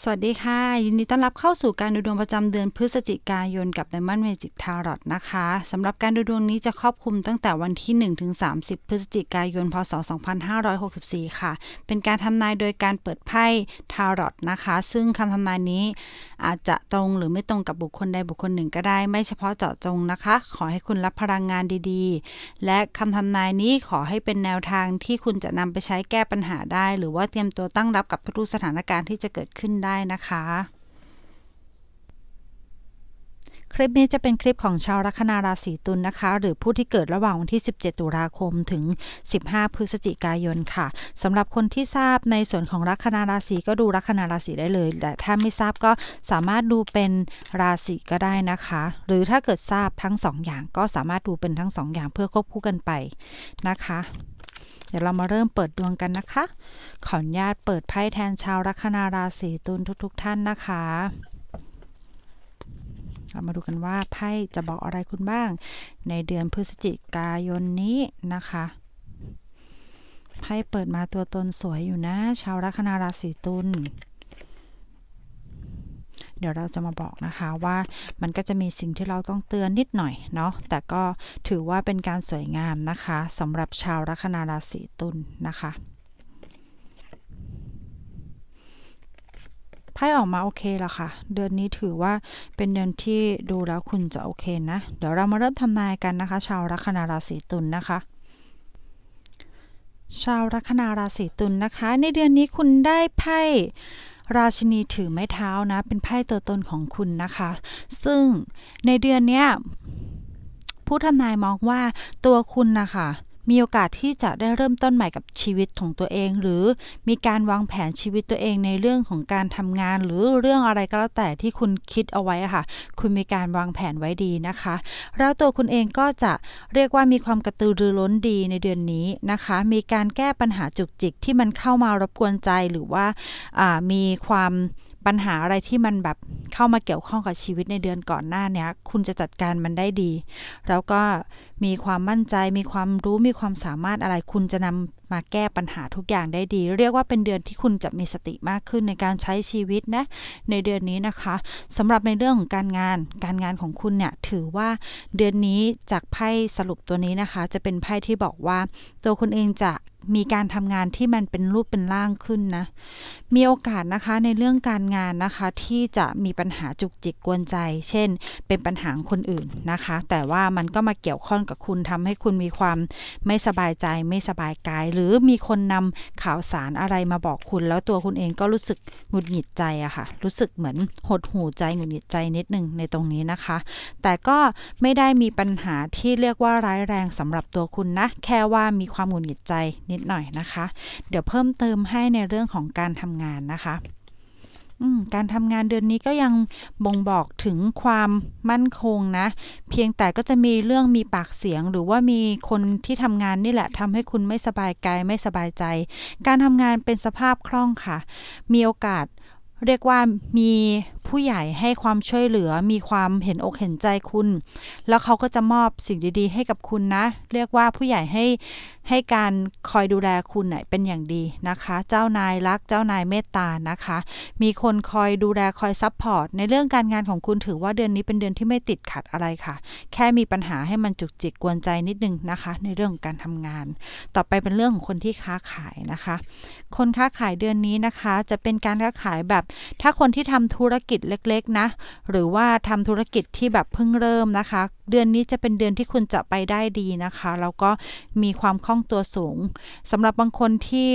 สวัสดีค่ะ ยินดีต้อนรับเข้าสู่การดูดวงประจำเดือนพฤศจิกายนกับ Diamond Magic Tarot นะคะสำหรับการดูดวงนี้จะครอบคลุมตั้งแต่วันที่ 1 ถึง 30 พฤศจิกายน พศ 2564 ค่ะ เป็นการทำนายโดยการเปิดไพ่ทารอตนะคะ ซึ่งคำทำนายนี้อาจจะตรงหรือไม่ตรงกับบุคคลใดบุคคลหนึ่งก็ได้ ไม่เฉพาะเจาะจงนะคะ ขอให้คุณรับพลังงานดีๆ และคำทำนายนี้ขอให้เป็นแนวทางที่คุณจะนำไปใช้แก้ปัญหาได้ หรือว่าเตรียมตัวตั้งรับกับทุกสถานการณ์ที่จะเกิดขึ้นได้นะคะ คลิปนี้จะเป็นคลิปของชาวลัคนาราศีตุลนนะคะ หรือผู้ที่เกิดระหว่างวันที่ 17 ตุลาคมถึง 15 พฤศจิกายนค่ะสำหรับคนที่ทราบในส่วนของลัคนาราศีก็ดูลัคนาราศีได้เลย แต่ถ้าไม่ทราบก็สามารถดูเป็นราศีก็ได้นะคะ หรือถ้าเกิดทราบทั้งสองอย่างก็สามารถดูเป็นทั้งสองอย่างเพื่อควบคู่กันไปนะคะเดี๋ยวเรามาเริ่มเปิดดวงกันนะคะ ขออนุญาตเปิดไพ่แทนชาวลัคนาราศีตุลทุก ๆทท่านนะคะ เรามาดูกันว่าไพ่จะบอกอะไรคุณบ้าง ในเดือนพฤศจิกายนนี้นะคะไพ่เปิดมาตัวตนสวยอยู่นะ ชาวลัคนาราศีตุลเดี๋ยวเราจะมาบอกนะคะว่ามันก็จะมีสิ่งที่เราต้องเตือนนิดหน่อยเนาะแต่ก็ถือว่าเป็นการสวยงามนะคะสำหรับชาวลัคนาราศีตุลนะคะ ไพ่ออกมาโอเคแล้วค่ะ เดือนนี้ถือว่าเป็นเดือนที่ดูแล้วคุณจะโอเคนะ เดี๋ยวเรามาเริ่มทำนายกันนะคะ ชาวลัคนาราศีตุลนนะคะชาวลัคนาราศีตุลนนะคะ ในเดือนนี้คุณได้ไพ่ราชินีถือไม้เท้านะ เป็นไพ่ตัวตนของคุณนะคะ ซึ่งในเดือนนี้ผู้ทำนายมองว่าตัวคุณนะคะ มีโอกาสที่จะได้เริ่มต้นใหม่กับชีวิตของตัวเอง หรือมีการวางแผนชีวิตตัวเองในเรื่องของการทำงาน หรือเรื่องอะไรก็แล้วแต่ที่คุณคิดเอาไว้ค่ะ คุณมีการวางแผนไว้ดีนะคะแล้วตัวคุณเองก็จะเรียกว่ามีความกระตือรือร้นดีในเดือนนี้นะคะ มีการแก้ปัญหาจุกจิกที่มันเข้ามารบกวนใจหรือว่ามีความ ปัญหาอะไรที่มันแบบเข้ามาเกี่ยวข้องกับชีวิตในเดือนก่อนหน้าเนี้คุณจะจัดการมันได้ดี แล้วก็มีความมั่นใจมีความรู้มีความสามารถอะไร คุณจะนำมาแก้ปัญหาทุกอย่างได้ดี เรียกว่าเป็นเดือนที่คุณจะมีสติมากขึ้นในการใช้ชีวิตนะในเดือนนี้นะคะสำหรับในเรื่องของการงาน การงานของคุณเนี่ยถือว่าเดือนนี้จากไพ่สรุปตัวนี้นะคะ จะเป็นไพ่ที่บอกว่า ตัวคุณเองจะมีการทำงานที่มันเป็นรูปเป็นร่างขึ้นนะ มีโอกาสนะคะในเรื่องการงานนะคะที่จะมีปัญหาจุกจิกกวนใจ เช่น เป็นปัญหาคนอื่นนะคะ แต่ว่ามันก็มาเกี่ยวข้องกับคุณทำให้คุณมีความไม่สบายใจไม่สบายกายหรือมีคนนำข่าวสารอะไรมาบอกคุณ แล้วตัวคุณเองก็รู้สึกหงุดหงิดใจอะค่ะ รู้สึกเหมือนหดหูใจหงุดหงิดใจนิดนึงในตรงนี้นะคะ แต่ก็ไม่ได้มีปัญหาที่เรียกว่าร้ายแรงสำหรับตัวคุณนะ แค่ว่ามีความหงุดหงิดใจนินิดหน่อยนะคะ เดี๋ยวเพิ่มเติมให้ในเรื่องของการทำงานนะคะ การทำงานเดือนนี้ก็ยังบ่งบอกถึงความมั่นคงนะ เพียงแต่ก็จะมีเรื่องมีปากเสียง หรือว่ามีคนที่ทำงานนี่แหละทำให้คุณไม่สบายกายไม่สบายใจ การทำงานเป็นสภาพคล่องค่ะ มีโอกาสเรียกว่ามี ผู้ใหญ่ให้ความช่วยเหลือมีความเห็นอกเห็นใจคุณ แล้วเขาก็จะมอบสิ่งดีๆ ให้กับคุณนะ เรียกว่าผู้ใหญ่ให้ให้การคอยดูแลคุณเป็นอย่างดีนะคะ เจ้านายรักเจ้านายเมตตานะคะ มีคนคอยดูแลคอยซัพพอร์ตในเรื่องการงานของคุณถือว่าเดือนนี้เป็นเดือนที่ไม่ติดขัดอะไรค่ะ แค่มีปัญหาให้มันจุกจิกกวนใจนิดนึงนะคะ ในเรื่องของการทำงาน ต่อไปเป็นเรื่องของคนที่ค้าขายนะคะ คนค้าขายเดือนนี้นะคะ จะเป็นการค้าขายแบบถ้าคนที่ทำธุรกิจเล็กๆ นะ หรือว่าทำธุรกิจที่แบบเพิ่งเริ่มนะคะ เดือนนี้จะเป็นเดือนที่คุณจะไปได้ดีนะคะ แล้วก็มีความคล่องตัวสูงสำหรับบางคนที่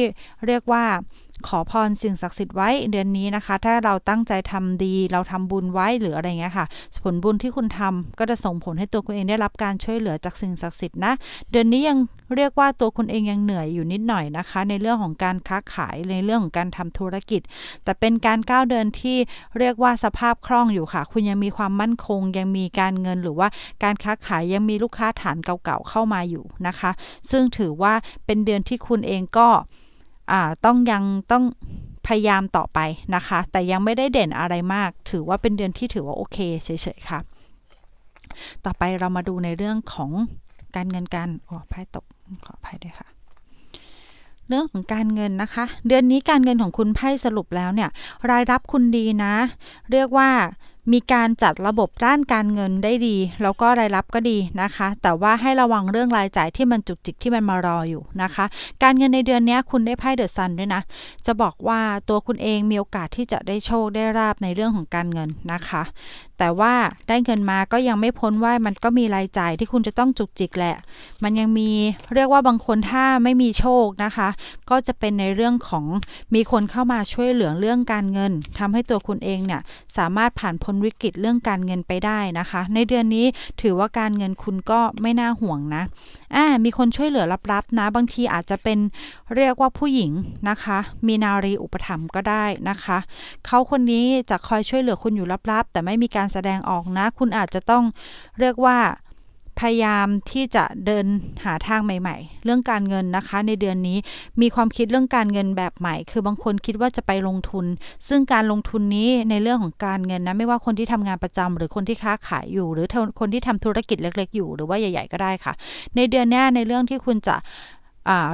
เรียกว่าขอพรสิ่งศักดิ์สิทธิ์ไว้เดือนนี้นะคะ ถ้าเราตั้งใจทำดี เราทำบุญไว้หรืออะไรเงี้ยค่ะ ผลบุญที่คุณทำก็จะส่งผลให้ตัวคุณเองได้รับการช่วยเหลือจากสิ่งศักดิ์สิทธิ์นะ เดือนนี้ยัง เรียกว่าตัวคุณเองยังเหนื่อยอยู่นิดหน่อยนะคะ ในเรื่องของการค้าขายในเรื่องของการทำธุรกิจ แต่เป็นการก้าวเดินที่เรียกว่าสภาพคล่องอยู่ค่ะ คุณยังมีความมั่นคง ยังมีการเงินหรือว่าการค้าขายยังมีลูกค้าฐานเก่าๆเข้ามาอยู่นะคะ ซึ่งถือว่าเป็นเดือนที่คุณเองก็ต้องยังต้องพยายามต่อไปนะคะ แต่ยังไม่ได้เด่นอะไรมาก ถือว่าเป็นเดือนที่ถือว่าโอเคเฉยๆค่ะ ต่อไปเรามาดูในเรื่องของ การเงินการอ๋อไพ่ตกขออภัยด้วยค่ะเรื่องของการเงินนะคะ เดือนนี้การเงินของคุณไพ่สรุปแล้วเนี่ย รายรับคุณดีนะ เรียกว่า มีการจัดระบบด้านการเงินได้ดี แล้วก็รายรับก็ดีนะคะ แต่ว่าให้ระวังเรื่องรายจ่ายที่มันจุกจิกที่มันมารออยู่นะคะ การเงินในเดือนนี้คุณได้ไพ่เดอะซันด้วยนะ จะบอกว่าตัวคุณเองมีโอกาสที่จะได้โชคได้ราบในเรื่องของการเงินนะคะ แต่ว่าได้เงินมาก็ยังไม่พ้นว่ามันก็มีรายจ่ายที่คุณจะต้องจุกจิกแหละ มันยังมีเรียกว่าบางคนถ้าไม่มีโชคนะคะ ก็จะเป็นในเรื่องของมีคนเข้ามาช่วยเหลือเรื่องการเงินทำให้ตัวคุณเองเนี่ยสามารถผ่านพ้นวิกฤตเรื่องการเงินไปได้นะคะ ในเดือนนี้ถือว่าการเงินคุณก็ไม่น่าห่วงนะอ่ามีคนช่วยเหลือลับๆนะ บางทีอาจจะเป็นเรียกว่าผู้หญิงนะคะ มีนารีอุปถัมภ์ก็ได้นะคะเขาคนนี้จะคอยช่วยเหลือคุณอยู่ลับๆ แต่ไม่มีการแสดงออกนะ คุณอาจจะต้องเรียกว่า พยายามที่จะเดินหาทางใหม่ ๆ เรื่องการเงินนะคะ ในเดือนนี้มีความคิดเรื่องการเงินแบบใหม่ คือบางคนคิดว่าจะไปลงทุน ซึ่งการลงทุนนี้ในเรื่องของการเงินนะไม่ว่าคนที่ทำงานประจำหรือคนที่ค้าขายอยู่ หรือคนที่ทำธุรกิจเล็ก ๆ อยู่หรือว่าใหญ่ ๆ ก็ได้ค่ะ ในเดือนนี้ในเรื่องที่คุณจะ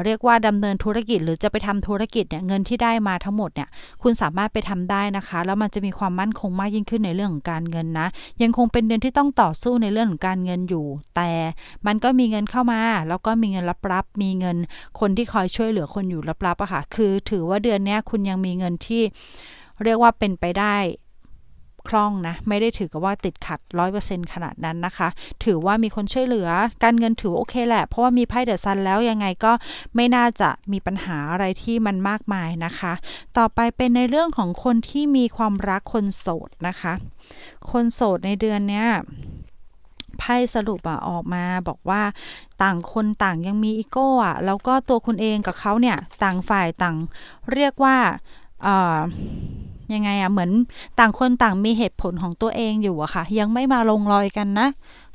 เรียกว่าดำเนินธุรกิจ หรือจะไปทำธุรกิจเนี่ยเงินที่ได้มาทั้งหมดเนี่ยคุณสามารถไปทำได้นะคะ แล้วมันจะมีความมั่นคงมากยิ่งขึ้นในเรื่องของการเงินนะ ยังคงเป็นเดือนที่ต้องต่อสู้ในเรื่องของการเงินอยู่ แต่มันก็มีเงินเข้ามา แล้วก็มีเงินรับๆมีเงินคนที่คอยช่วยเหลือคนอยู่รับๆอะค่ะ คือถือว่าเดือนนี้คุณยังมีเงินที่เรียกว่าเป็นไปได้ คล่องนะ ไม่ได้ถือกับว่าติดขัดร้อยเปอร์เซ็นขนาดนั้นนะคะ ถือว่ามีคนช่วยเหลือ การเงินถือโอเคแหละ เพราะว่ามีไพ่เดอะซันแล้วยังไงก็ไม่น่าจะมีปัญหาอะไรที่มันมากมายนะคะ ต่อไปเป็นในเรื่องของคนที่มีความรักคนโสดนะคะ คนโสดในเดือนเนี้ยไพ่สรุปอะออกมาบอกว่าต่างคนต่างยังมีอีโก้อะแล้วก็ตัวคุณเองกับเขาเนี่ย ต่างฝ่ายต่างเรียกว่าเอ่อ ยังไงอะเหมือนต่างคนต่างมีเหตุผลของตัวเองอยู่อะค่ะ ยังไม่มาลงรอยกันนะ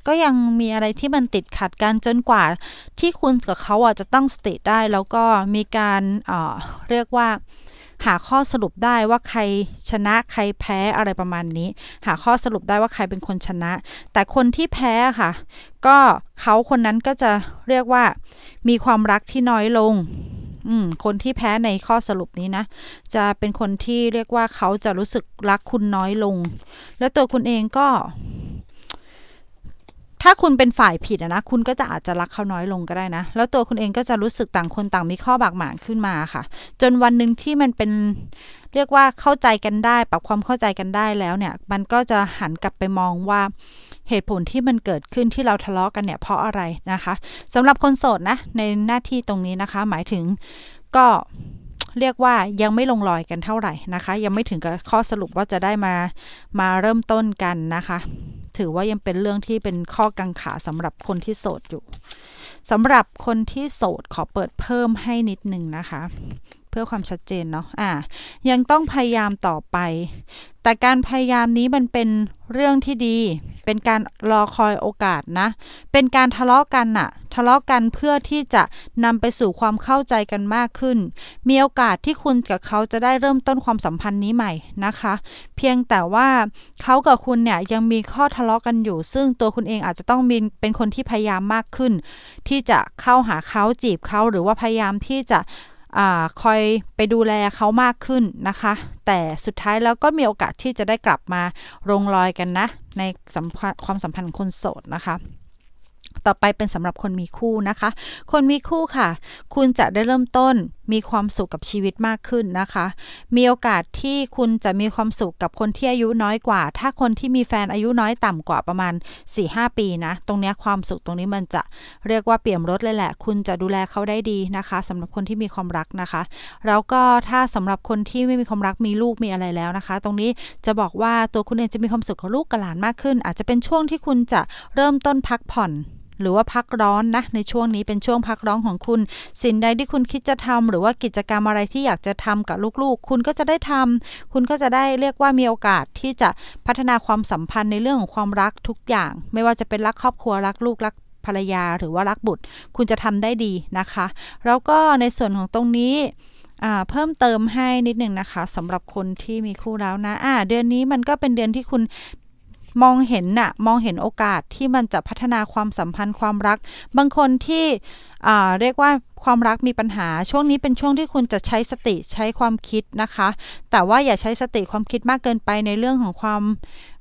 ก็ยังมีอะไรที่มันติดขัดกันจนกว่าที่คุณกับเขาอะจะตั้งสติได้ แล้วก็มีการเอ่อเรียกว่าหาข้อสรุปได้ว่าใครชนะใครแพ้อะไรประมาณนี้ หาข้อสรุปได้ว่าใครเป็นคนชนะ แต่คนที่แพ้ค่ะ ก็เขาคนนั้นก็จะเรียกว่า มีความรักที่น้อยลง อืมคนที่แพ้ในข้อสรุปนี้นะ จะเป็นคนที่เรียกว่าเขาจะรู้สึกรักคุณน้อยลง แล้วตัวคุณเองก็ ถ้าคุณเป็นฝ่ายผิดนะ คุณก็จะอาจจะรักเขาน้อยลงก็ได้นะ แล้วตัวคุณเองก็จะรู้สึกต่างคนต่างมีข้อบากหมางขึ้นมาค่ะ จนวันหนึ่งที่มันเป็นเรียกว่าเข้าใจกันได้ ปรับความเข้าใจกันได้แล้วเนี่ย มันก็จะหันกลับไปมองว่า เหตุผลที่มันเกิดขึ้นที่เราทะเลาะกันเนี่ยเพราะอะไรนะคะสำหรับคนโสดนะในหน้าที่ตรงนี้นะคะ หมายถึงก็เรียกว่ายังไม่ลงรอยกันเท่าไหร่นะคะ ยังไม่ถึงกับข้อสรุปว่าจะได้มามาเริ่มต้นกันนะคะ ถือว่ายังเป็นเรื่องที่เป็นข้อกังขาสำหรับคนที่โสดอยู่สำหรับคนที่โสดขอเปิดเพิ่มให้นิดนึงนะคะ เพื่อความชัดเจนเนาะอ่ายังต้องพยายามต่อไป แต่การพยายามนี้มันเป็นเรื่องที่ดี เป็นการรอคอยโอกาสนะ เป็นการทะเลาะกันน่ะ ทะเลาะกันเพื่อที่จะนำไปสู่ความเข้าใจกันมากขึ้น มีโอกาสที่คุณกับเขาจะได้เริ่มต้นความสัมพันธ์นี้ใหม่นะคะ เพียงแต่ว่าเขากับคุณเนี่ยยังมีข้อทะเลาะกันอยู่ ซึ่งตัวคุณเองอาจจะต้องมีเป็นคนที่พยายามมากขึ้น ที่จะเข้าหาเขาจีบเขาหรือว่าพยายามที่จะ คอยไปดูแลเขามากขึ้นนะคะ แต่สุดท้ายแล้วก็มีโอกาสที่จะได้กลับมาลงรอยกันนะ ในความสัมพันธ์คนโสดนะคะ ต่อไปเป็นสำหรับคนมีคู่นะคะ คนมีคู่ค่ะ คุณจะได้เริ่มต้นมีความสุขกับชีวิตมากขึ้นนะคะ มีโอกาสที่คุณจะมีความสุขกับคนที่อายุน้อยกว่า ถ้าคนที่มีแฟนอายุน้อยต่ำกว่าประมาณ 4-5 ปีนะ ตรงนี้ความสุขตรงนี้มันจะเรียกว่าเปี่ยมรสเลยแหละ คุณจะดูแลเขาได้ดีนะคะสำหรับคนที่มีความรักนะคะ แล้วก็ถ้าสำหรับคนที่ไม่มีความรักมีลูกมีอะไรแล้วนะคะ ตรงนี้จะบอกว่าตัวคุณเองจะมีความสุขกับลูกกับหลานมากขึ้น อาจจะเป็นช่วงที่คุณจะเริ่มต้นพักผ่อน หรือว่าพักร้อนนะในช่วงนี้เป็นช่วงพักร้อนของคุณ สิ่งใดที่คุณคิดจะทำหรือว่ากิจกรรมอะไรที่อยากจะทำกับลูกๆ คุณก็จะได้ทำคุณก็จะได้เรียกว่ามีโอกาสที่จะพัฒนาความสัมพันธ์ในเรื่องของความรักทุกอย่าง ไม่ว่าจะเป็นรักครอบครัวรักลูกรักภรรยาหรือว่ารักบุตร คุณจะทำได้ดีนะคะ แล้วก็ในส่วนของตรงนี้เพิ่มเติมให้นิดหนึ่งนะคะสำหรับคนที่มีคู่แล้วนะอ่าเดือนนี้มันก็เป็นเดือนที่คุณ มองเห็นน่ะมองเห็นโอกาสที่มันจะพัฒนาความสัมพันธ์ความรัก บางคนที่เรียกว่าความรักมีปัญหาช่วงนี้เป็นช่วงที่คุณจะใช้สติใช้ความคิดนะคะ แต่ว่าอย่าใช้สติความคิดมากเกินไปในเรื่องของความ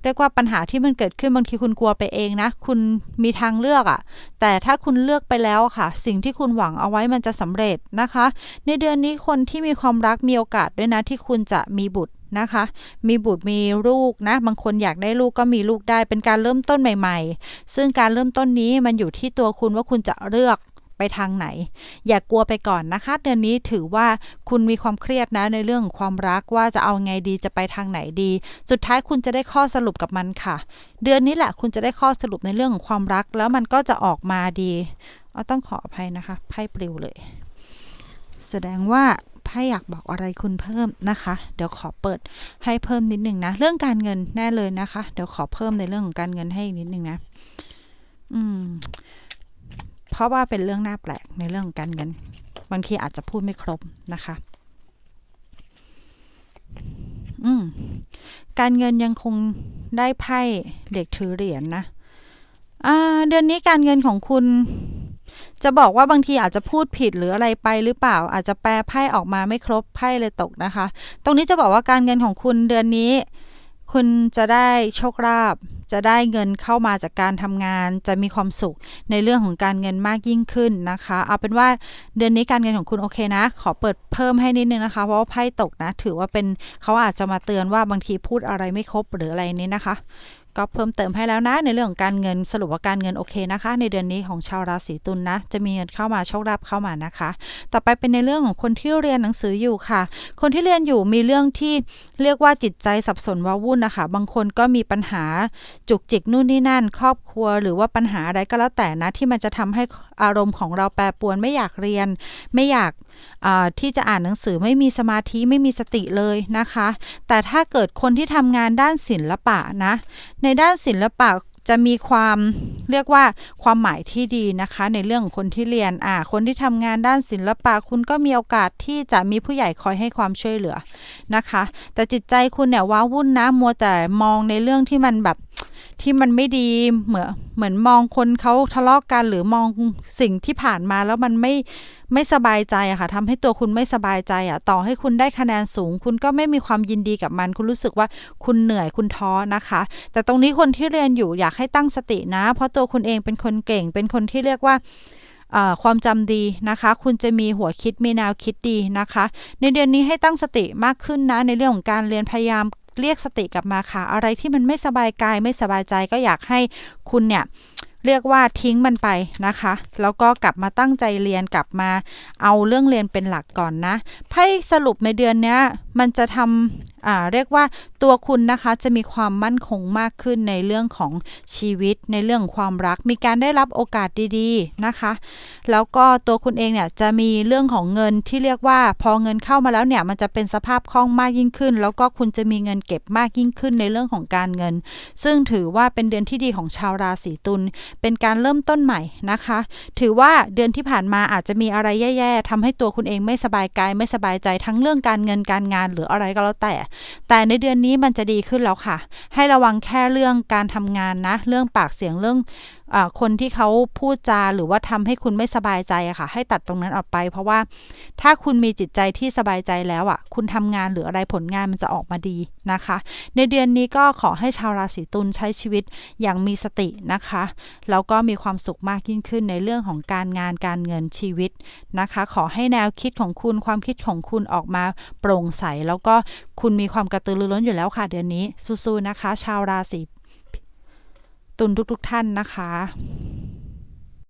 เรียกว่าปัญหาที่มันเกิดขึ้นบางทีคุณกลัวไปเองนะ คุณมีทางเลือกอะ่ะ แต่ถ้าคุณเลือกไปแล้วค่ะ สิ่งที่คุณหวังเอาไว้มันจะสำเร็จนะคะ ในเดือนนี้คนที่มีความรักมีโอกาสด้วยนะที่คุณจะมีบุตร นะคะ มีบุตรมีลูกนะ บางคนอยากได้ลูกก็มีลูกได้ เป็นการเริ่มต้นใหม่ ๆ ซึ่งการเริ่มต้นนี้มันอยู่ที่ตัวคุณว่าคุณจะเลือกไปทางไหน อย่ากกลัวไปก่อนนะคะ เดือนนี้ถือว่าคุณมีความเครียดนะในเรื่องความรักว่าจะเอาไงดีจะไปทางไหนดี สุดท้ายคุณจะได้ข้อสรุปกับมันค่ะ เดือนนี้แหละคุณจะได้ข้อสรุปในเรื่องของความรัก แล้วมันก็จะออกมาดีเอาต้องขออภัยนะคะไพ่ปลิวเลย แสดงว่า ไพ่อยากบอกอะไรคุณเพิ่มนะคะ เดี๋ยวขอเปิดให้เพิ่มนิดนึงนะ เรื่องการเงินแน่เลยนะคะ เดี๋ยวขอเพิ่มในเรื่องของการเงินให้นิดนึงนะ อืม เพราะว่าเป็นเรื่องน่าแปลกในเรื่องของการเงิน บางทีอาจจะพูดไม่ครบนะคะ อืม การเงินยังคงได้ไพ่เด็กถือเหรียญนนะอ่า เดือนนี้การเงินของคุณ จะบอกว่าบางทีอาจจะพูดผิดหรืออะไรไปหรือเปล่า อาจจะแปลไพ่ออกมาไม่ครบไพ่เลยตกนะคะ ตรงนี้จะบอกว่าการเงินของคุณเดือนนี้ คุณจะได้โชคลาภจะได้เงินเข้ามาจากการทำงาน จะมีความสุขในเรื่องของการเงินมากยิ่งขึ้นนะคะ เอาเป็นว่าเดือนนี้การเงินของคุณโอเคนะ ขอเปิดเพิ่มให้นิดนึงนะคะ เพราะว่าไพ่ตกนะ ถือว่าเป็นเขาอาจจะมาเตือนว่าบางทีพูดอะไรไม่ครบหรืออะไรนี้นะคะ ก็เพิ่มเติมให้แล้วนะในเรื่องของการเงินสรุปว่าการเงินโอเคนะคะ ในเดือนนี้ของชาวราศีตุลนนะ จะมีเงินเข้ามาโชคลาภเข้ามานะคะ ต่อไปเป็นในเรื่องของคนที่เรียนหนังสืออยู่ค่ะ คนที่เรียนอยู่มีเรื่องที่เรียกว่าจิตใจสับสนว้าวุ่นนะคะ บางคนก็มีปัญหาจุกจิกนู่นนี่นั่น ครอบครัว หรือว่าปัญหาอะไรก็แล้วแต่นะที่มันจะทำให้ อารมณ์ของเราแปรปรวนไม่อยากเรียน ไม่อยากที่จะอ่านหนังสือไม่มีสมาธิไม่มีสติเลยนะคะ แต่ถ้าเกิดคนที่ทำงานด้านศิลปะนะ ในด้านศิลปะจะมีความเรียกว่าความหมายที่ดีนะคะ ในเรื่องของคนที่เรียนอ่าคนที่ทำงานด้านศิลปะคุณก็มีโอกาสที่จะมีผู้ใหญ่คอยให้ความช่วยเหลือนะคะ แต่จิตใจคุณเนี่ยว้าวุ่นนะมัวแต่มองในเรื่องที่มันแบบ ที่มันไม่ดีเหมือนเหมือนมองคนเขาทะเลาะกกันหรือมองสิ่งที่ผ่านมาแล้วมันไม่ไม่สบายใจอะค่ะทำให้ตัวคุณไม่สบายใจอะต่อให้คุณได้คะแนนสูง คุณก็ไม่มีความยินดีกับมัน คุณรู้สึกว่าคุณเหนื่อยคุณท้อนะคะ แต่ตรงนี้คนที่เรียนอยู่อยากให้ตั้งสตินะ เพราะตัวคุณเองเป็นคนเก่ง เป็นคนที่เรียกว่าความจำดีนะคะ คุณจะมีหัวคิดมีแนวคิดดีนะคะ ในเดือนนี้ให้ตั้งสติมากขึ้นนะ ในเรื่องของการเรียนพยายาม เรียกสติกลับมาค่ะ อะไรที่มันไม่สบายกายไม่สบายใจก็อยากให้คุณเนี่ยเรียกว่าทิ้งมันไปนะคะ แล้วก็กลับมาตั้งใจเรียนกลับมาเอาเรื่องเรียนเป็นหลักก่อนนะไพ่สรุปในเดือนนี้มันจะทำอ่า เรียกว่าตัวคุณนะคะจะมีความมั่นคงมากขึ้นในเรื่องของชีวิตในเรื่องความรัก มีการได้รับโอกาสดีๆนะคะ แล้วก็ตัวคุณเองเนี่ยจะมีเรื่องของเงินที่เรียกว่าพอเงินเข้ามาแล้วเนี่ยมันจะเป็นสภาพคล่องมากยิ่งขึ้น แล้วก็คุณจะมีเงินเก็บมากยิ่งขึ้นในเรื่องของการเงิน ซึ่งถือว่าเป็นเดือนที่ดีของชาวราศีตุลเป็นการเริ่มต้นใหม่นะคะ ถือว่าเดือนที่ผ่านมาอาจจะมีอะไรแย่ๆทำให้ตัวคุณเองไม่สบายกายไม่สบายใจทั้งเรื่องการเงินการงานหรืออะไรก็แล้วแต่แต่ในเดือนนี้มันจะดีขึ้นแล้วค่ะ ให้ระวังแค่เรื่องการทำงานนะ เรื่องปากเสียงเรื่อง คนที่เขาพูดจาหรือว่าทำให้คุณไม่สบายใจอะค่ะ ให้ตัดตรงนั้นออกไป เพราะว่าถ้าคุณมีจิตใจที่สบายใจแล้วอะคุณทำงานหรืออะไรผลงานมันจะออกมาดีนะคะ ในเดือนนี้ก็ขอให้ชาวราศีตุลใช้ชีวิตอย่างมีสตินะคะแล้วก็มีความสุขมากยิ่งขึ้นในเรื่องของการงานการเงินชีวิตนะคะ ขอให้แนวคิดของคุณความคิดของคุณออกมาโปร่งใส แล้วก็คุณมีความกระตือรือร้นอยู่แล้วค่ะเดือนนี้สู้ๆนะคะ ชาวราศี ตุนทุกๆท่านนะคะ